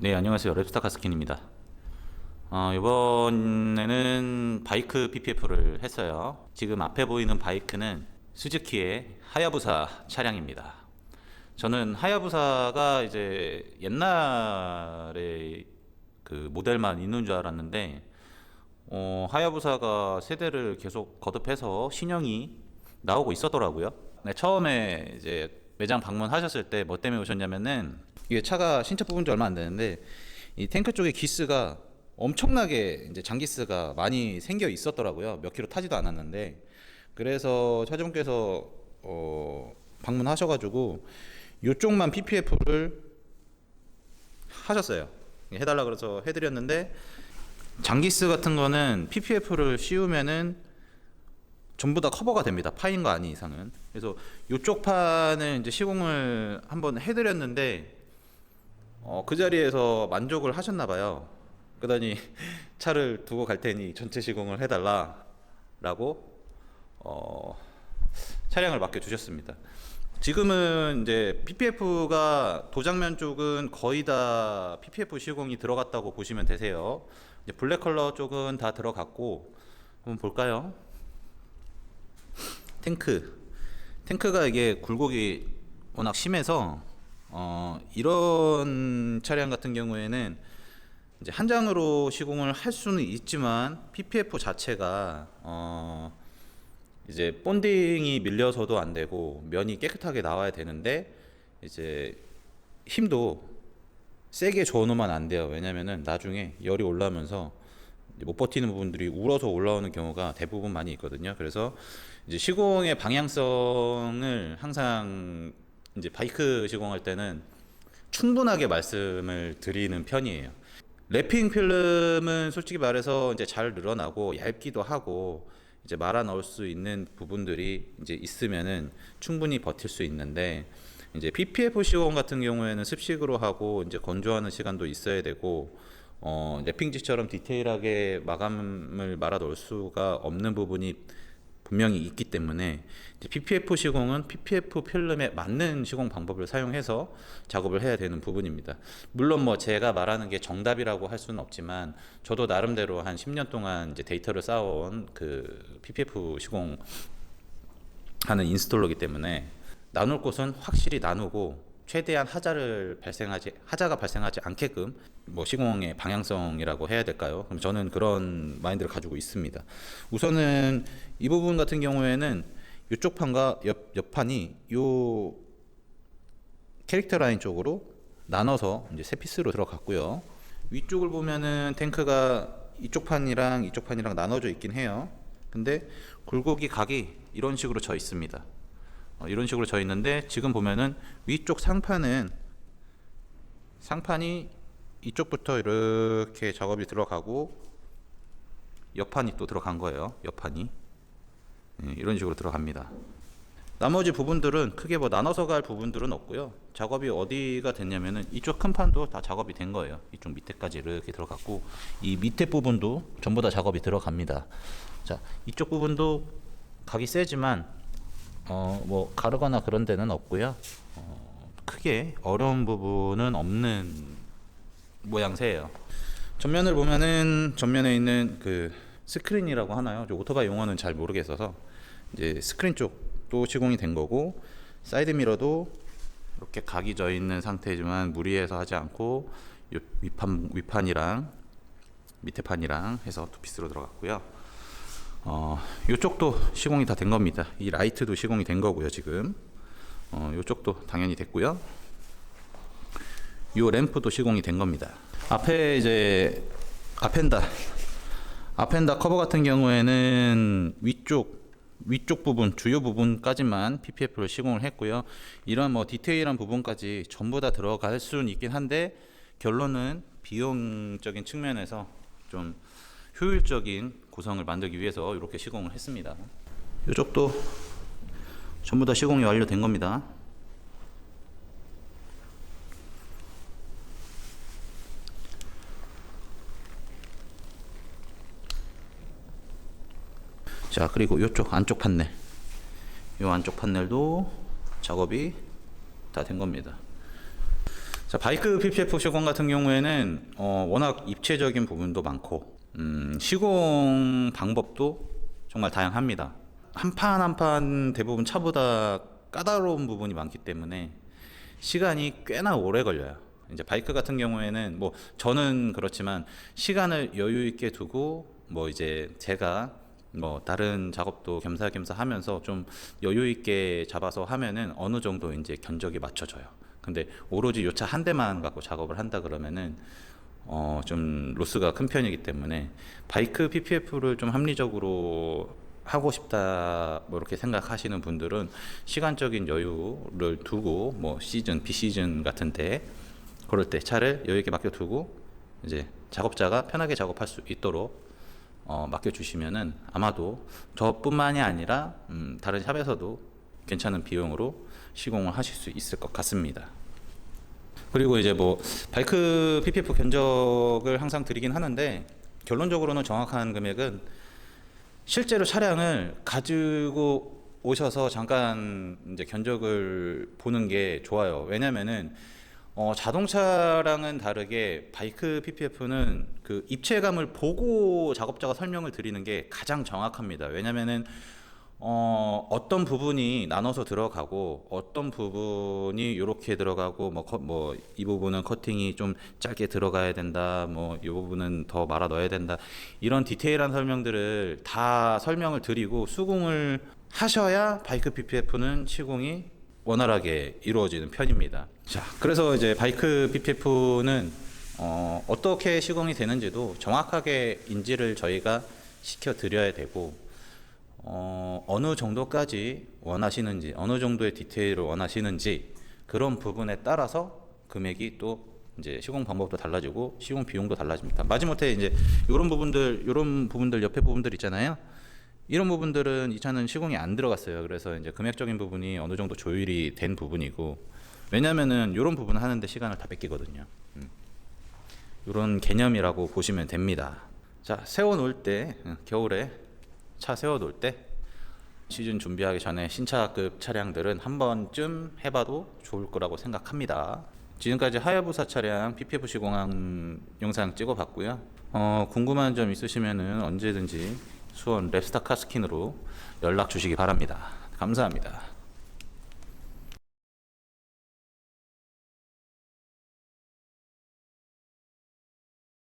네, 안녕하세요. 랩스타 카스킨입니다. 어, 이번에는 바이크 PPF를 했어요. 지금 앞에 보이는 바이크는 스즈키의 하야부사 차량입니다. 저는 하야부사가 이제 옛날에 그 모델만 있는 줄 알았는데, 어, 하야부사가 세대를 계속 거듭해서 신형이 나오고 있었더라고요. 네, 처음에 이제 매장 방문하셨을 때 뭐 때문에 오셨냐면은 이게 차가 신차 뽑은 지 얼마 안 되는데 이 탱크 쪽에 기스가 엄청나게 이제 장기스가 많이 생겨 있었더라고요. 몇 킬로 타지도 않았는데 그래서 차주분께서 어 방문하셔가지고 이쪽만 PPF를 하셨어요. 해달라 그래서 해드렸는데 장기스 같은 거는 PPF를 씌우면은 전부 다 커버가 됩니다. 파인과 아닌 이상은. 그래서 이쪽 판을 이제 시공을 한번 해드렸는데 어, 그 자리에서 만족을 하셨나 봐요. 그러더니 차를 두고 갈 테니 전체 시공을 해달라라고 어, 차량을 맡겨 주셨습니다. 지금은 이제 PPF가 도장면 쪽은 거의 다 PPF 시공이 들어갔다고 보시면 되세요. 블랙 컬러 쪽은 다 들어갔고 한번 볼까요? 탱크 탱크가 이게 굴곡이 워낙 심해서 어 이런 차량 같은 경우에는 이제 한 장으로 시공을 할 수는 있지만 PPF 자체가 어 이제 본딩이 밀려서도 안 되고 면이 깨끗하게 나와야 되는데 이제 힘도 세게 줘놓으면 안 돼요. 왜냐면은 나중에 열이 올라오면서 못 버티는 부분들이 울어서 올라오는 경우가 대부분 많이 있거든요. 그래서 이제 시공의 방향성을 항상 이제 바이크 시공할 때는 충분하게 말씀을 드리는 편이에요. 랩핑 필름은 솔직히 말해서 이제 잘 늘어나고 얇기도 하고 이제 말아 넣을 수 있는 부분들이 이제 있으면은 충분히 버틸 수 있는데 이제 PPF 시공 같은 경우에는 습식으로 하고 이제 건조하는 시간도 있어야 되고 어 랩핑지처럼 디테일하게 마감을 말아 넣을 수가 없는 부분이 분명히 있기 때문에 PPF 시공은 PPF 필름에 맞는 시공 방법을 사용해서 작업을 해야 되는 부분입니다. 물론 뭐 제가 말하는 게 정답이라고 할 수는 없지만 저도 나름대로 한 10년 동안 이제 데이터를 쌓아온 그 PPF 시공 하는 인스톨러기 때문에 나눌 곳은 확실히 나누고 최대한 하자를 발생하지 하자가 발생하지 않게끔 뭐 시공의 방향성이라고 해야 될까요? 그럼 저는 그런 마인드를 가지고 있습니다. 우선은 이 부분 같은 경우에는 이쪽 판과 옆, 옆 판이 요 캐릭터 라인 쪽으로 나눠서 이제 세 피스로 들어갔고요. 위쪽을 보면은 탱크가 이쪽 판이랑 이쪽 판이랑 나눠져 있긴 해요. 근데 굴곡이 각이 이런 식으로 져 있습니다. 어, 이런 식으로 져 있는데 지금 보면은 위쪽 상판은 상판이 이쪽부터 이렇게 작업이 들어가고 옆판이 또 들어간 거예요. 옆판이 예, 이런 식으로 들어갑니다. 나머지 부분들은 크게 뭐 나눠서 갈 부분들은 없고요. 작업이 어디가 됐냐면은 이쪽 큰 판도 다 작업이 된 거예요. 이쪽 밑에까지 이렇게 들어갔고 이 밑에 부분도 전부 다 작업이 들어갑니다. 자, 이쪽 부분도 각이 세지만 어, 뭐 가르거나 그런 데는 없고요. 어, 크게 어려운 부분은 없는 모양새예요. 전면을 보면은 전면에 있는 그 스크린이라고 하나요? 저 오토바이 용어는 잘 모르겠어서 이제 스크린 쪽도 시공이 된 거고 사이드 미러도 이렇게 각이 져 있는 상태지만 무리해서 하지 않고 요 위판 위판이랑 밑에 판이랑 해서 두 피스로 들어갔고요. 어, 요쪽도 시공이 다 된 겁니다. 이 라이트도 시공이 된 거고요, 지금. 어, 요쪽도 당연히 됐고요. 요 램프도 시공이 된 겁니다. 앞에 이제 아펜다 아펜다 커버 같은 경우에는 위쪽 위쪽 부분 주요 부분까지만 PPF를 시공을 했고요. 이런 뭐 디테일한 부분까지 전부 다 들어갈 수는 있긴 한데 결론은 비용적인 측면에서 좀 효율적인 구성을 만들기 위해서 이렇게 시공을 했습니다. 이쪽도 전부 다 시공이 완료된 겁니다. 자, 그리고 이쪽 안쪽 판넬. 이 안쪽 판넬도 작업이 다 된 겁니다. 자 바이크 PPF 시공 같은 경우에는 어, 워낙 입체적인 부분도 많고 음, 시공 방법도 정말 다양합니다. 한 판 한 판 대부분 차보다 까다로운 부분이 많기 때문에 시간이 꽤나 오래 걸려요. 이제 바이크 같은 경우에는 뭐 저는 그렇지만 시간을 여유 있게 두고 뭐 이제 제가 뭐 다른 작업도 겸사겸사 하면서 좀 여유 있게 잡아서 하면은 어느 정도 이제 견적이 맞춰져요. 근데 오로지 요 차 한 대만 갖고 작업을 한다 그러면은 어 좀 로스가 큰 편이기 때문에 바이크 PPF를 좀 합리적으로 하고 싶다 뭐 이렇게 생각하시는 분들은 시간적인 여유를 두고 뭐 시즌 비시즌 같은데 그럴 때 차를 여유 있게 맡겨 두고 이제 작업자가 편하게 작업할 수 있도록 어, 맡겨 주시면은 아마도 저뿐만이 아니라 음, 다른 샵에서도 괜찮은 비용으로 시공을 하실 수 있을 것 같습니다. 그리고 이제 뭐 바이크 PPF 견적을 항상 드리긴 하는데 결론적으로는 정확한 금액은 실제로 차량을 가지고 오셔서 잠깐 이제 견적을 보는 게 좋아요. 왜냐면은 어, 자동차랑은 다르게 바이크 PPF는 그 입체감을 보고 작업자가 설명을 드리는 게 가장 정확합니다. 왜냐면은 어, 어떤 부분이 나눠서 들어가고 어떤 부분이 이렇게 들어가고 뭐이 부분은 커팅이 좀 짧게 들어가야 된다 뭐 이 부분은 더 말아 넣어야 된다 이런 디테일한 설명들을 다 설명을 드리고 수긍을 하셔야 바이크 PPF는 시공이 원활하게 이루어지는 편입니다. 자, 그래서 이제 바이크 PPF는 어, 어떻게 시공이 되는지도 정확하게 인지를 저희가 시켜 드려야 되고 어, 어느 정도까지 원하시는지, 어느 정도의 디테일을 원하시는지 그런 부분에 따라서 금액이 또 이제 시공 방법도 달라지고 시공 비용도 달라집니다. 마지못해 이제 이런 부분들, 이런 부분들 옆에 부분들 있잖아요. 이런 부분들은 이 차는 시공이 안 들어갔어요. 그래서 이제 금액적인 부분이 어느 정도 조율이 된 부분이고 왜냐면은 이런 부분 하는데 시간을 다 뺏기거든요. 음. 이런 개념이라고 보시면 됩니다. 자, 세워 놓을 때 음, 겨울에 차 세워 놓을 때 시즌 준비하기 전에 신차급 차량들은 한 번쯤 해봐도 좋을 거라고 생각합니다. 지금까지 하야부사 차량 PPF 시공한 영상 찍어봤고요. 어, 궁금한 점 있으시면은 언제든지 수원 랩스타 카스킨으로 연락 주시기 바랍니다. 감사합니다.